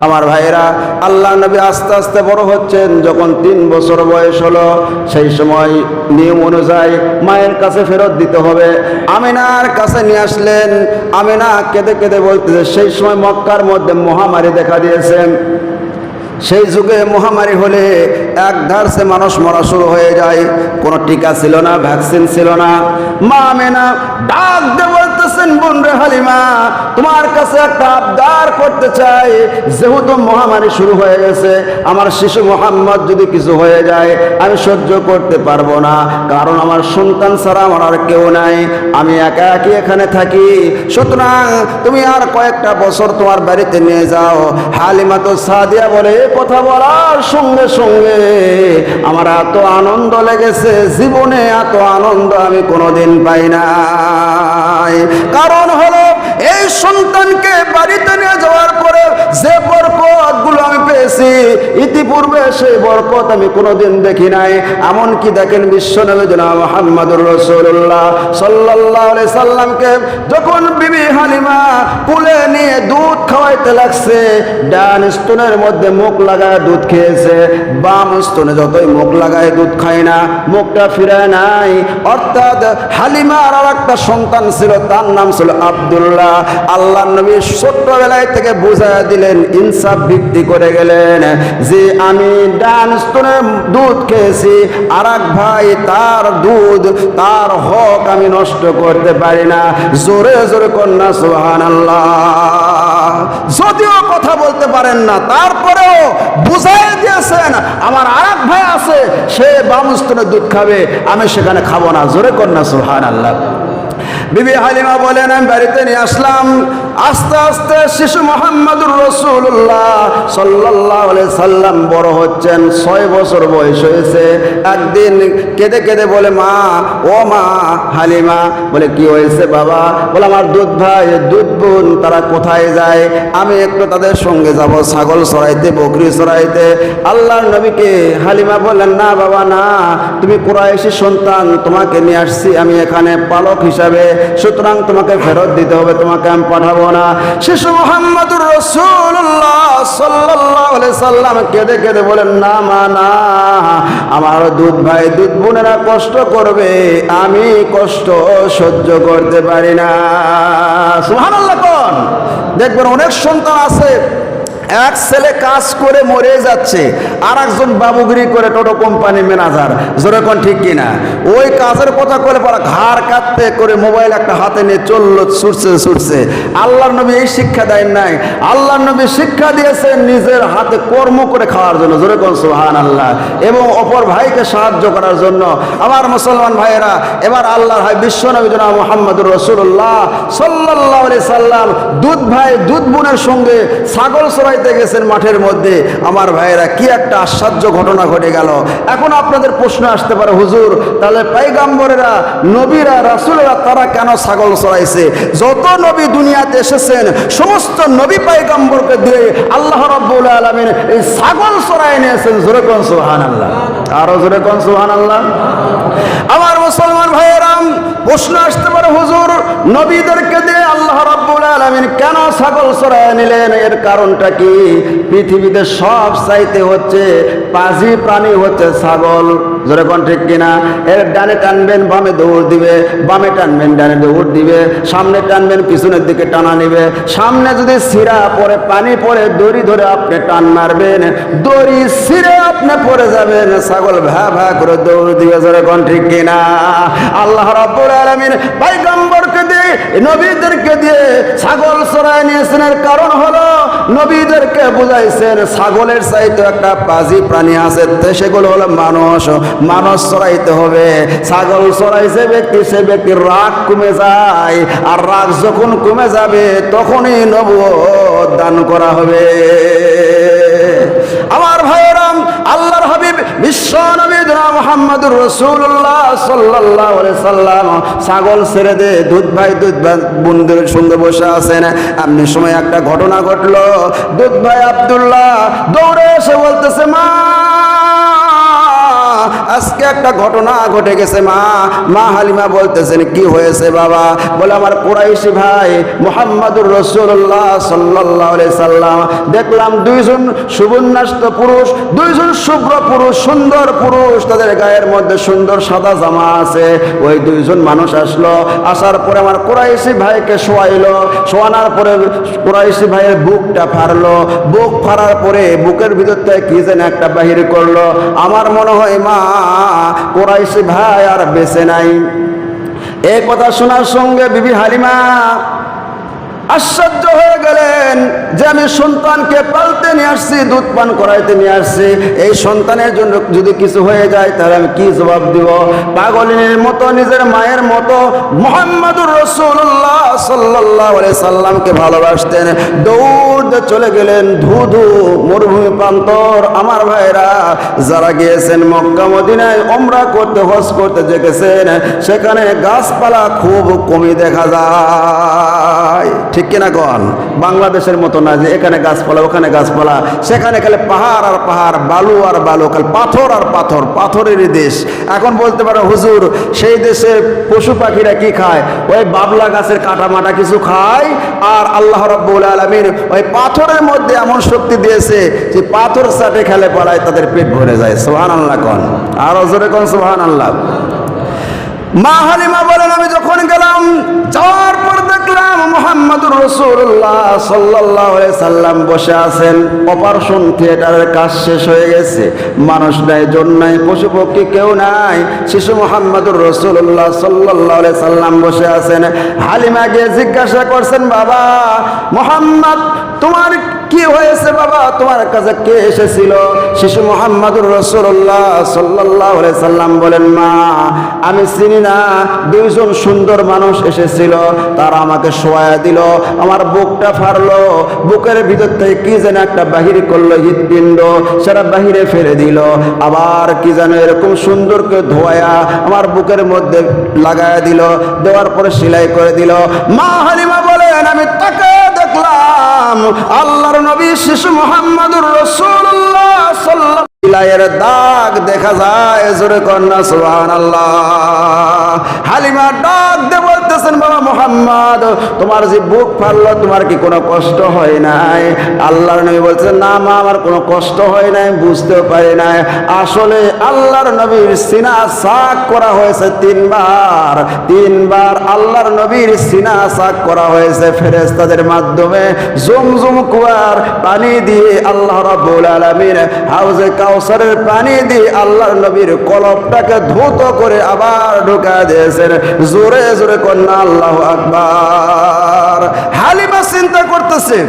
আমার ভাইরা আল্লাহ নবী আস্তে আস্তে বড় হচ্ছেন, যখন তিন বছর বয়স হলো, সেই সময় নিয়ম অনুযায়ী মায়ের কাছে ফেরত দিতে হবে। আমিনার কাছে নিয়ে আসলেন, আমিনা কেঁদে কেঁদে বলতেছে, সেই সময় মক্কার মধ্যে মহামারী দেখা দিয়েছেন সেই যুগে মহামারী হলে এক ধারসে মানুষ মরা শুরু হয়ে যায়। কোনো টিকা ছিল না ভ্যাকসিন ছিল না। মা মেনা ডাক দিয়ে বলতেছেন, বোন রে হালিমা, তোমার কাছে একটা আবদার করতে চাই। যেহেতু মহামারী শুরু হয়ে গেছে, আমার শিশু মোহাম্মদ যদি কিছু হয়ে যায়, আমি সহ্য করতে পারব না। কারণ আমার সন্তান ছাড়া আমার আর কেউ নাই। আমি একা একই এখানে থাকি। সুতরাং তুমি আর কয়েকটা বছর তোমার বাড়িতে নিয়ে যাও। হালিমা তো সাদিয়া বলে কথা বলার সঙ্গে সঙ্গে আমার এত আনন্দ লেগেছে জীবনে এত আনন্দ আমি কোনোদিন পাই না কারণ হলো এই সন্তানকে বাড়িতে নিয়ে যাওয়ার পরে যে বরকতগুলো আমি পেয়েছি, ইতিপূর্বে সেই বরকত আমি কোনোদিন দেখি নাই। এমনকি দেখেন বিশ্ব নবী জনাব মোহাম্মদুর রসুল্লাহ সাল্লাহ সাল্লামকে যখন বিবি হালিমা কুলে নিয়ে দুধ খাওয়াইতে লাগছে, ডান স্তনের মধ্যে মুখ লাগায় দুধ খেয়েছে। বাম স্তনে যতই মুখ লাগায় দুধ খায় না, মুখটা ফিরায় নাই। অর্থাৎ হালিমার আর একটা সন্তান ছিল, তার নাম ছিল আব্দুল্লাহ। আল্লাহ নবী ছোট্টবেলায় থেকে বুঝায় দিলেন, ইনসাফ ভিত্তি করে গেলেন। যে আমি ডান স্তনে দুধ খেয়েছি আর ভাই তার দুধ, তার হক আমি নষ্ট করতে পারি না। জোরে জোরে কন্যা সুহান যদিও কথা বলতে পারেন না, তারপরেও বুঝাই দিয়েছেন, আমার আর এক ভাই আছে, সে বামস্তনে দুধ খাবে, আমি সেখানে খাব না। জোরে কন্যা সোহান আল্লাহ বিবি হালিমা বলেন আমি বাড়িতে নিয়ে আসলাম। আস্তে আস্তে শিশু মোহাম্মদুর রসুল্লাহ সাল্লাহ সাল্লাম বড় হচ্ছেন, ছয় বছর বয়স হয়েছে। একদিন কেঁদে কেঁদে বলে, মা, ও মা, হালিমা। বলে, কি হয়েছে বাবা? বলে, আমার দুধ ভাই, দুধ বোন, তারা কোথায় যায়? আমি একটু তাদের সঙ্গে যাব, ছাগল চড়াইতে, বকরি চড়াইতে। আল্লাহর নবীকে হালিমা বললেন, না বাবা, না, তুমি কুরাইশি সন্তান, তোমাকে নিয়ে আসছি, আমি এখানে পালক হিসাবে। সুতরাং তোমাকে ফেরত দিতে হবে, তোমাকে আমি পাঠাবো না শিশু মোহাম্মদুর রসুল্লাহ সাল্লাহ সাল্লাম কেঁদে কেঁদে বলেন, না মা, না, আমার দুধ ভাই দুধ বোনেরা কষ্ট করবে, আমি কষ্ট সহ্য করতে পারি না। সুহান দেখবেন অনেক সন্তান আছে এক ছেলে কাজ করে মরে যাচ্ছে আর একজন বাবুগিরি করে টোটো কোম্পানি ম্যানেজার। যেরকম ঠিক কিনা? ওই কাজের কথা করে পড়া ঘাড় কাটতে করে মোবাইল একটা হাতে নিয়ে চলল, ছুটছে ছুটছে। আল্লাহর নবী এই শিক্ষা দেয় নাই। আল্লাহর নবী শিক্ষা দিয়েছেন নিজের হাতে কর্ম করে খাওয়ার জন্য। যেরকম সুহান আল্লাহ এবং অপর ভাইকে সাহায্য করার জন্য। আমার মুসলমান ভাইয়েরা, এবার আল্লাহর ভাই বিশ্ব নবী জনাব মোহাম্মদুর রসুল্লাহ সাল্লাহ সাল্লাম দুধ ভাই, দুধ বোনের সঙ্গে ছাগল চড়াইতে গেছেন মাঠের মধ্যে। আমার ভাইয়েরা, কি একটা আশ্চর্য ঘটনা ঘটে গেল। এখন আপনাদের প্রশ্ন আসতে পারে, হুজুর, তাহলে পাইগাম্বরেরা, নবীরা, রাসুলেরা, তারা কেন ছাগল চড়াইছে? যত নবী দুনিয়াতে এসেছেন, সমস্ত নবী পাইগাম্বরকে দিয়ে আল্লাহ রব্বুল আলমিন এই ছাগল চড়াই নিয়েছেন। জোরে কোন সুহান আল্লাহ আরও জোরে কোন সুহান আল্লাহ আমার মুসলমান ভাইয়েরাম প্রশ্ন আসতে পারে, হুজুর, নবীদেরকে দিয়ে আল্লাহ রাব্বুল আলামিন কেন ছাগল চড়ায় নিলেন? এর কারণটা কি? পৃথিবীতে সব চাইতে হচ্ছে পাজি প্রাণী হচ্ছে ছাগল। যেরকম ঠিক কিনা? এর ডানে টানবেন, বামে দৌড় দিবে, বামে টানবেন, ডানে দৌড় দিবে, সামনে টানবেন, পিছনের দিকে টানা নিবে। সামনে যদি সিরা পরে পানি পরে দড়ি ধরে আপনি টান মারবেন। দড়ি সিরে আপনি পড়ে যাবেন, ছাগল ভ্যা ভ্যা করে দৌড় দিবে যেরকম ঠিক কিনা? আল্লাহ রাব্বুল আলামিন পয়গম্বরকে দিয়ে, নবীদেরকে দিয়ে ছাগল চড়ায় নিয়েছেন। কারণ হলো, নবীদেরকে বুঝাইছেন, ছাগলের চাইতে একটা পাজি প্রাণী আছে সেগুলো হলো মানুষ। মানুষ চড়াইতে হবে। ছাগল চড়াইছে ব্যক্তি, সে ব্যক্তির রাগ কমে যায়। আর রাগ যখন কমে যাবে, তখনই নব দান করা হবে। আমার ভাইয়েরাম আল্লাহর হাবিব বিশ্ব মোহাম্মদুর রসুল্লাহ সাল্লাহ সাল্লাম ছাগল ছেড়ে দে, দুধ ভাই দুধ ভাই, বন্ধুর সঙ্গে বসে আছেন। এমনি সময় একটা ঘটনা ঘটলো। দুধ ভাই আব্দুল্লাহ দৌড়ে এসে বলতেছে, মা আজকে একটা ঘটনা ঘটে গেছে, মা। মা হালিমা বলতেছেন, কি হয়েছে বাবা? বলে, আমার কোরাইশি ভাই মোহাম্মদুর রসুল্লাহ সাল্লাহ সাল্লাম। দেখলাম দুইজন সুবর্ণাস্ত পুরুষ, দুইজন শুভ্র পুরুষ, সুন্দর পুরুষ। তাদের গায়ের মধ্যে সুন্দর সাদা জামা আছে। ওই দুইজন মানুষ আসলো। আসার পরে আমার কোরাইশি ভাইকে শোয়াইলো। শোয়ানোর পরে কোরাইশি ভাইয়ের বুকটা ফাড়লো। বুক ফাড়ার পরে বুকের ভিতর থেকে কি যেন একটা বাহির করল। আমার মনে হয়, মা কোরাইশি ভাই আর বেঁচে নাই। এ কথা শোনার সঙ্গে বিবি হালিমা আশ্চর্য হয়ে গেলেন যে আমি সন্তানকে পালতে নিয়ে আসছি, দুধ পান করাইতে নিয়ে আসছি। এই সন্তানের জন্য যদি কিছু হয়ে যায়, তাহলে আমি কি জবাব দিব? পাগলিনীর মতো, নিজের মায়ের মতো মোহাম্মদুর রসুল্লাহ সাল্লাহ সাল্লামকে ভালোবাসতেন। দৌড়তে চলে গেলেন ধু ধু মরুভূমি প্রান্তর। আমার ভাইরা, যারা গিয়েছেন মক্কা, মদিনায় ওমরা করতে, হজ করতে গেছেন সেখানে গাছপালা খুব কমই দেখা যায়। ঠিক কিনা কন? বাংলাদেশের মতো না যে এখানে গাছপালা, ওখানে গাছপালা, সেখানে খালি পাহাড় আর পাহাড়, বালু আর বালু, খালি পাথর আর পাথর, পাথরেরই দেশ। এখন বলতে পারো, হুজুর, সেই দেশে পশু পাখিরা কি খায়? ওই বাবলা গাছের কাটা মাটা কিছু খায়, আর আল্লাহ রব্বুল আলমিন ওই পাথরের মধ্যে এমন শক্তি দিয়েছে যে পাথর চাটে খেলে পড়ায় তাদের পেট ভরে যায়। সোহান আল্লাহ কন। আর জোরে কন সোহান আল্লাহ মা হালিমা বলেন, আমি যখন গেলাম, যাওয়ার পর দেখলাম থিয়েটারের কাজ শেষ হয়ে গেছে। মানুষ নাই, জন নাই কেউ নাই। শিশু মোহাম্মদুর রসুল্লাহ সাল্লাহ সাল্লাম বসে আছেন। হালিমা গিয়ে জিজ্ঞাসা করছেন, বাবা, মোহাম্মদ, তোমার কি হয়েছে বাবা? তোমার কাছে কে এসেছিল? শিশু মোহাম্মদুর রসুল্লাহ সাল্লাহ সাল্লাম বলেন, মা, আমি চিনি না, দুইজন সুন্দর মানুষ এসেছিল। তারা আমাকে শোয়া দিল, আমার বুকটা ফাড়লো। বুকের ভিতর থেকে কি যেন একটা বাহির করল হৃদপিণ্ড সেটা বাহিরে ফেলে দিল। আবার কি যেন এরকম সুন্দর করে ধোয়া আমার বুকের মধ্যে লাগায় দিল। দেওয়ার পরে সেলাই করে দিল। মা হালিমা বলেন, আমি তাকে দেখলাম। আল্লাহর নবী শিশু মোহাম্মদুর রসুল্লাহ সাল্লাহ দাগ দেখা যায়, জোরে কন্যা সুহান আল্লাহ হালিমা ডাক দে বলতেছেন, বাবা মোহাম্মদ, তোমার যে বুক তোমার কি কোনো কষ্ট হয় নাই? আল্লাহর নবী না মা, আমার কোনো কষ্ট হয় নাই বুঝতেও পারি নাই। আসলে আল্লাহর নবীর সিনা সাক করা হয়েছে তিনবার। তিনবার আল্লাহর নবীর সিনা সাক করা হয়েছে ফেরেস্তাদের মাধ্যমে। জুম জুম কুয়ার পানি দিয়ে আল্লাহ রাব্বুল আলামিন হাউজে কাউসারের পানি দিয়ে আল্লাহর নবীর কলবটাকে ধৌত করে আবার ঢুকা দিয়েছেন। জোরে জোরে কন্যা, আল্লাহ আকবার। হালিমা চিন্তা করতেছে,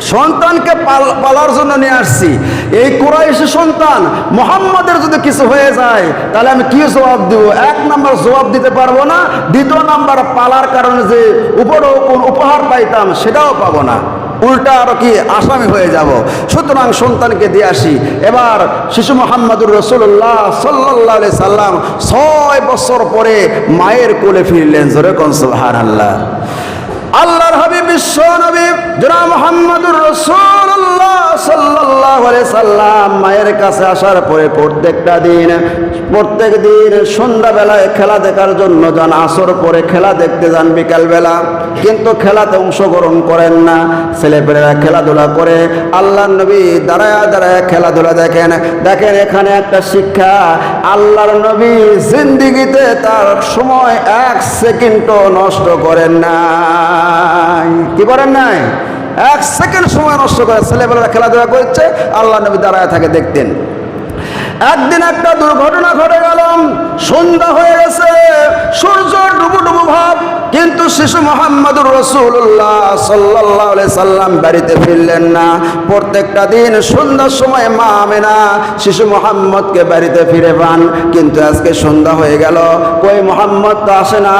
সন্তানকে পাল- পালার জন্য নিয়ে আসছি। এই কোরাইশি সন্তান মোহাম্মদের যদি কিছু হয়ে যায়, তাহলে আমি কি জবাব দিব? এক নাম্বার জবাব দিতে পারব না, দ্বিতীয় নাম্বার পালার কারণে যে উপহার পাইতাম, সেটাও পাবো না। উল্টা আরও কি, আসামি হয়ে যাব। সুতরাং সন্তানকে দিয়ে আসি। এবার শিশু মোহাম্মদুর রসুল্লাহ সাল্লাহ সাল্লাম ছয় বছর পরে মায়ের কোলে ফিরলেন। জোরে কনসুল হার আল্লাহ আল্লাহর হাবিব, বিশ্ব নবী জোরা মোহাম্মদুর মায়ের কাছে আসার পরে প্রত্যেকটা দিন, প্রত্যেক দিন সন্ধ্যাবেলায় খেলা দেখার জন্য যান, আসর পরে খেলা দেখতে যান, বিকালবেলা। কিন্তু খেলাতে অংশগ্রহণ করেন না। ছেলেপেলেরা খেলাধুলা করে, আল্লাহর নবী দাঁড়ায় দাঁড়ায় খেলাধুলা দেখেন। দেখেন এখানে একটা শিক্ষা, আল্লাহর নবী জিন্দিগিতে তার সময় এক সেকেন্ডও নষ্ট করেন নাই। কি করেন নাই? এক সেকেন্ড সময় নষ্ট করে ছেলেবেলারা খেলাধুলা করছে, আল্লাহ নবী দাঁড়ায় থাকে দেখতেন। একদিন একটা দুর্ঘটনা ঘটে গেল, সন্ধ্যা হয়ে গেছে, সূর্য ডুবু ডুবু ভাব, কিন্তু শিশু মোহাম্মদুর রসুল্লাহ সাল্লাহ সাল্লাম বাড়িতে ফিরলেন না। প্রত্যেকটা দিন সন্ধ্যার সময় মা আমেনা শিশু মোহাম্মদকে বাড়িতে ফিরে পান, কিন্তু আজকে সন্ধ্যা হয়ে গেল। কই মোহাম্মদ তো আসে না,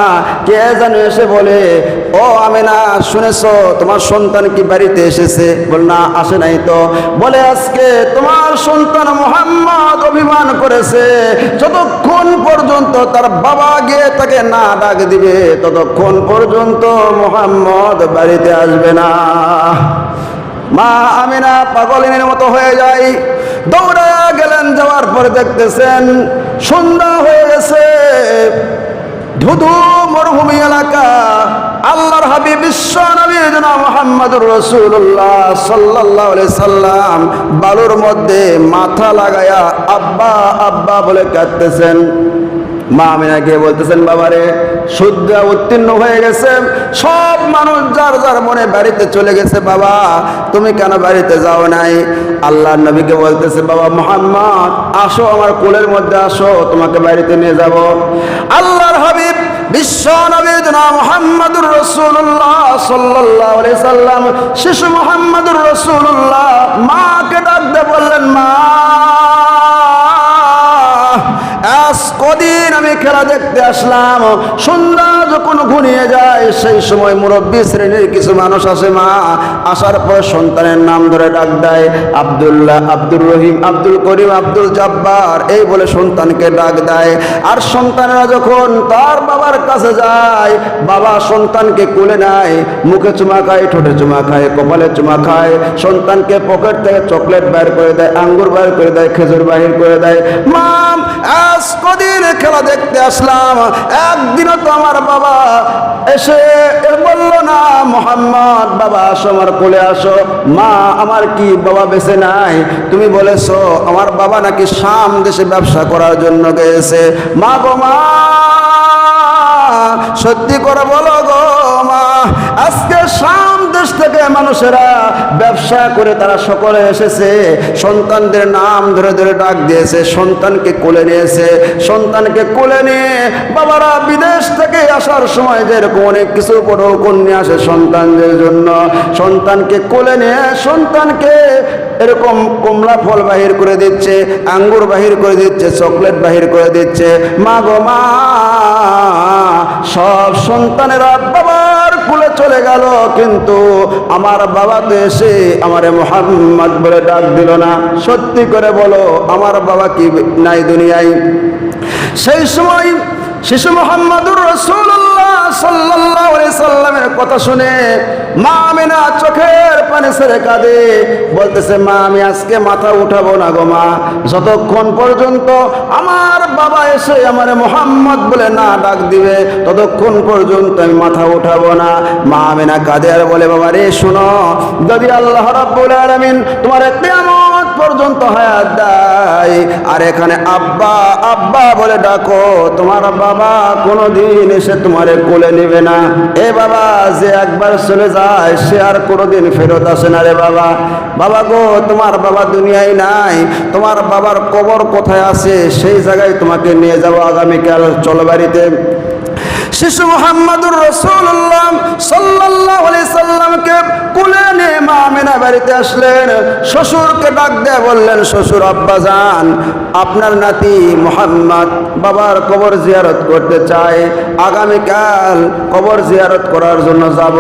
কে যেন এসে বলে ও আমেনা, শুনেছো, তোমার সন্তান কি বাড়িতে এসেছে? বল, না, আসে নাই তো। বলে, আজকে তোমার সন্তান মোহাম্মদ অভিমান করেছে। যতক্ষণ পর্যন্ত তার বাবা গিয়ে তাকে না ডাক দিবে, ততক্ষণ পর্যন্ত মোহাম্মদ বাড়িতে আসবে না। মা আমিনা পাগলিনের মতো হয়ে যায়। দৌড়া গেলেন, যাওয়ার পরে দেখতেছেন সন্ধ্যা হয়ে গেছে। ধুধু মরুভূমি এলাকা, আল্লাহর হাবিব বিশ্ব নবী জনা মোহাম্মদ রসুল্লাহ সাল্লাহ সাল্লাম বালুর মধ্যে মাথা লাগায়া আব্বা আব্বা বলে কাঁদতেছেন। মা আমিনা গিয়ে বলতেছেন, বাবারে শুদ্ধ উত্তীর্ণ হয়ে গেছে। সব মানুষ যার যার মনে বাড়িতে চলে গেছে, বাবা, তুমি কেন বাড়িতে যাও নাই? আল্লাহ নবীকে বলতেছে, বাবা মোহাম্মদ, আসো আমার কোলের মধ্যে, আসো, তোমাকে বাড়িতে নিয়ে যাব। আল্লাহর হাবিব, বিশ্ব জনাব মুহাম্মদুর রাসূলুল্লাহ সাল্লাল্লাহু আলাইহি সাল্লাম, শিশু মোহাম্মদুর রাসূলুল্লাহ মাকে ডাক দিয়ে বললেন, মা আজ কদিন আমি খেলা দেখতে আসলাম। সন্ধ্যা যখন ঘুনিয়ে যায়, সেই সময় মুরব্বী শ্রেণির কিছু মানুষ আসে মা। আসার পর সন্তানের নাম ধরে ডাক দেয়, আব্দুল্লাহ, আব্দুর রহিম, আব্দুল করিম, আব্দুল জব্বার। এই বলে সন্তানকে ডাক দেয়। আর সন্তানেরা যখন তার বাবার কাছে যায়, বাবা সন্তানকে কোলে নেয়, মুখে চুমা খায়, ঠোঁটে চুমা খায়, কপালে চুমা খায়। সন্তানকে পকেট থেকে চকলেট বাইর করে দেয়, আঙ্গুর বাইর করে দেয়, খেজুর বাহির করে দেয়। মাম আজ কদিন খেলা দেখতে আসলাম। একদিনও তো আমার বাবা এসে বলল, না মোহাম্মদ, বাবা আসো, আমার কোলে আসো। মা, আমার কি বাবা বেছে নাই? তুমি বলেছ, আমার বাবা নাকি শাম দেশে ব্যবসা করার জন্য গেছে। মা গো, মা, সত্যি করে বলো গো আজকে শাম দেশ থেকে মানুষেরা ব্যবসা করে তারা সকলে এসেছে। সন্তানদের নাম ধরে ধরে ডাক দিয়েছে, সন্তানকে কোলে নিয়েছে, সন্তানকে কোলে নিয়ে বাবারা বিদেশ থেকে আসার সময় যেরকম অনেক কিছু বড় কন্যা আসে সন্তানদের জন্য। সন্তানকে কোলে নিয়ে সন্তানকে এরকম কমলা ফল বাহির করে দিচ্ছে, আঙ্গুর বাহির করে দিচ্ছে, চকলেট বাহির করে দিচ্ছে। মা গো মা, সব সন্তানেরা বাবার কুলে চলে গেল, কিন্তু আমার বাবা তো এসে আমারে মোহাম্মদ বলে ডাক দিল না। সত্যি করে বলো, আমার বাবা কি নাই দুনিয়ায়? সেই সময় শিশু মোহাম্মদুর রসুল্লাহ আলাইহি সাল্লামের কথা শুনে মা আমিনা চোখের পানি ছেড়ে কাঁদে। বলতেছে, মা, আমি আজকে মাথা উঠাবো না গো মা। যতক্ষণ পর্যন্ত আমার বাবা এসে আমার মোহাম্মদ বলে না ডাক দিবে, ততক্ষণ পর্যন্ত আমি মাথা উঠাবো না। মা আমিনা কাঁদে আর বলে, বাবা রে, শুনো, যদি আল্লাহ রাব্বুল আলামিন তোমার কিয়ামত পর্যন্ত হায়াত দেয় আর এখানে আব্বা আব্বা বলে ডাকো, তোমার বাবা কোনোদিন এসে তোমারে কোলে নেবে না। এ বাবা, যে একবার চলে যায়, সে আর কোনোদিন ফেরত আসে না রে বাবা। বাবা গো, তোমার বাবা দুনিয়ায় নাই। তোমার বাবার কবর কোথায় আছে? সেই জায়গায় তোমাকে নিয়ে যাব আগামীকাল। চলো বাড়িতে। শিশু মোহাম্মদুর রসুল্লাহ সাল্লাহ সাল্লামকে কুলে নিয়ে মা আমিনা বাড়িতে আসলেন। শ্বশুরকে ডাক দিয়ে বললেন, শ্বশুর আব্বা যান আপনার নাতি মোহাম্মদ বাবার কবর জিয়ারত করতে চায়। আগামীকাল কবর জিয়ারত করার জন্য যাব।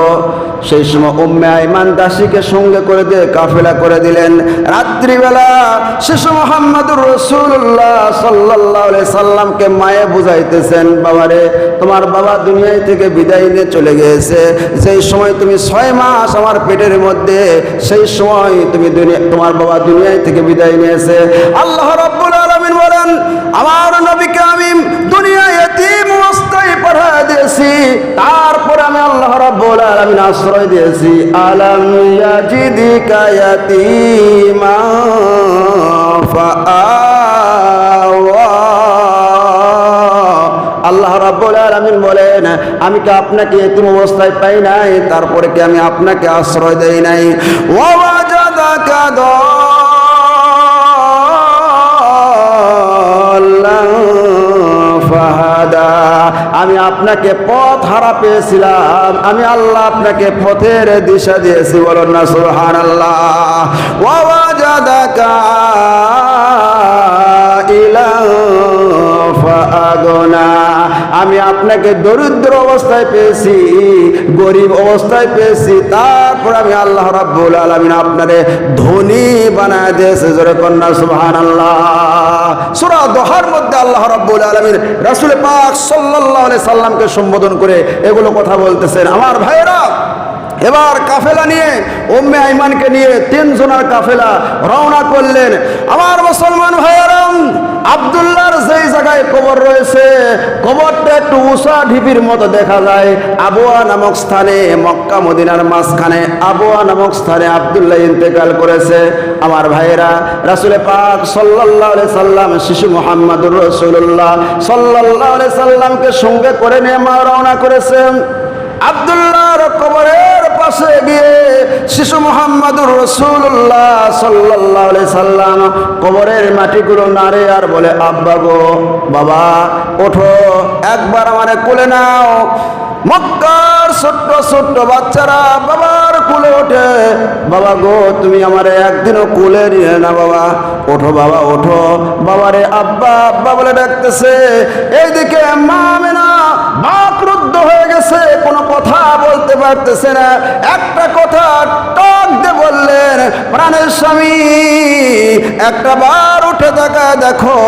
সেই সময় উম্মে আইমান দাসীকে সঙ্গে করে দিয়ে কাফেলা করে দিলেন। রাত্রিবেলা শিশু মোহাম্মদুর রসুল্লাহ আলাইহি সাল্লামকে মায়ে বুঝাইতেছেন, বাবারে, তোমার বাবা দুনিয়ায় থেকে বিদায় নিয়ে চলে গিয়েছে। সেই সময় তুমি ছয় মাস আমার পেটের মধ্যে, সেই সময় তুমি তোমার বাবা দুনিয়ায় থেকে বিদায় নিয়েছে। আল্লাহ রাব্বুল আলামিন বলেন আমার নবীকে আমি দুনিয়ায় এতিম অবস্থায় পাঠা দিয়েছি। তারপরে আমি আল্লাহ রাব্বুল আলামিন আশ্রয় দিয়েছি। আলাম ইয়াজিদিকা ইয়াতীমা ফাআওয়া। আল্লাহ রাব্বুল আলামিন বলেন, আমি কি আপনাকে এতিম অবস্থায় পাই নাই? তারপরে কি আমি আপনাকে আশ্রয় দেই নাই? ওয়াজাদাকা দাল্লান ফাহাদা। আমি আপনাকে পথ হারা পেয়েছিলাম। আমি আল্লাহ আপনাকে পথের দিশা দিয়েছি। বলুন না, সুবহানাল্লাহ। ওয়াজাদাকা ইলা ফাগনা আমি আপনাকে দরিদ্র অবস্থায় পেয়েছি, গরিব অবস্থায় পেয়েছি, তারপর আমি আল্লাহ রাব্বুল আলামিন আপনারে ধনী বানায় দিয়েছে, জোরে কন্যা সুবহানাল্লাহ। সুরা দোহার মধ্যে আল্লাহ রাব্বুল আলামিন রাসূল পাক আলাইহি সাল্লামকে সম্বোধন করে এগুলো কথা বলতেছেন। আমার ভাইয়েরা এবার কাফেলা নিয়ে ওম্মে আইমানকে নিয়ে তিনজনের কাফেলা রওনা করলেন। আমার মুসলমান ভাইয়ারাম, আবদুল্লাহর যেই জায়গায় কবর রয়েছে, কবরটা একটু উষা ঢিপির মতো দেখা যায়। আবুয়া নামক স্থানে, মক্কা মদিনার মাঝখানে আবুয়া নামক স্থানে আবদুল্লাহ ইন্তেকাল করেছে। আমার ভাইয়েরা, রাসুলে পাক আলাইহি সাল্লাম, শিশু মোহাম্মদুর রসুল্লাহ আলাইহি সাল্লামকে সঙ্গে করে নিয়ে মা রওনা করেছেন। আবদুল্লাহর কবরের পাশে গিয়ে শিশু মোহাম্মদুর রসুল্লাহ সাল্লাহ সাল্লাম কবরের মাটিগুলো নাড়ে আর বলে, আব্বা গো, বাবা, ওঠো, একবার আমারে কোলে নাও। মক্কার ছোট্ট ছোট্ট বাচ্চারা বাবার কুলে ওঠে। বাবা গো, তুমি আমারে একদিনও কুলে নিয়ে না, বাবা। ওঠো বাবা, ওঠো। বাবারে আব্বা আব্বা বলে ডাকতেছে, এইদিকে মা মেনা বাকরুদ্ধ হয়ে গেছে কোনো কথা বলতে পারতেছে না। একটা কথা টক দিয়ে বললেন, প্রাণের স্বামী, একটা বার উঠে দেখা, দেখো,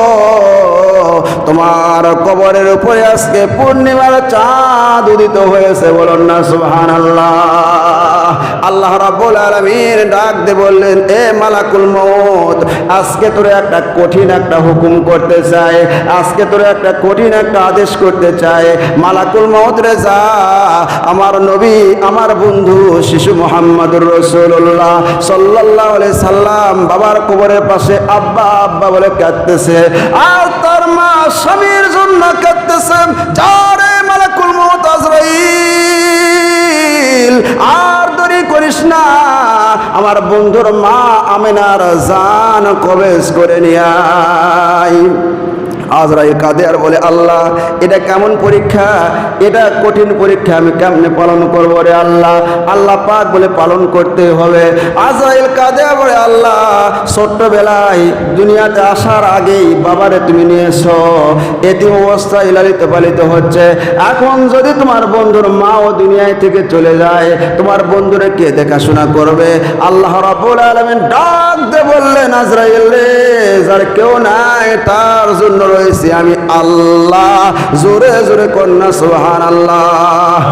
তোমার কবরের উপরে আজকে পূর্ণিমার চাঁদ উদিত হয়েছে। বলুন না সুবহান আল্লাহ আল্লাহ রাব্বুল আলামিন ডাক দিয়ে বললেন, এ মালাকুল মউত, আজকে তোরে একটা কঠিন একটা হুকুম করতে চাই। আজকে তোরে একটা কঠিন একটা আদেশ করতে চাই। মালাকুল মউত রে যা, আমার নবী, আমার বন্ধু শিশু মোহাম্মদুর রসুল্লাহ আলাইহি সাল্লাম বাবার কবরের পাশে আব্বা আব্বা বলে কাঁদতেছে, আর তার মা স্বামীর জন্য কাঁদতেছে যারে মালাকুল মউত আজরাইল, আর দেরি করিস না, আমার বন্ধুর মা আমেনার জান কবেজ করে নিয়ে আয়। আজরাইল কাঁদে আর বলে, আল্লাহ, এটা কেমন পরীক্ষা? এটা কঠিন পরীক্ষা, আমি কেমনে পালন করব রে আল্লাহ? আল্লাহ পাক বলে, পালন করতে হবে। আজরাইল কাঁদে বলে, আল্লাহ, ছোট্টবেলায় দুনিয়াতে আসার আগেই বাবারে তুমি নিয়েছো। এতিম অবস্থায় লালিত পালিত হচ্ছে। এখন যদি তোমার বন্ধুর মাও দুনিয়ায় থেকে চলে যায়, তোমার বন্ধুরে কে দেখাশোনা করবে? আল্লাহ রাব্বুল আলামিন ডাক দে বললেন, আজরাইল রে, যার কেউ নাই, তার জন্য রয়েছে আমি আল্লাহ জোরে জোরে কন্যা সুবহানাল্লাহ।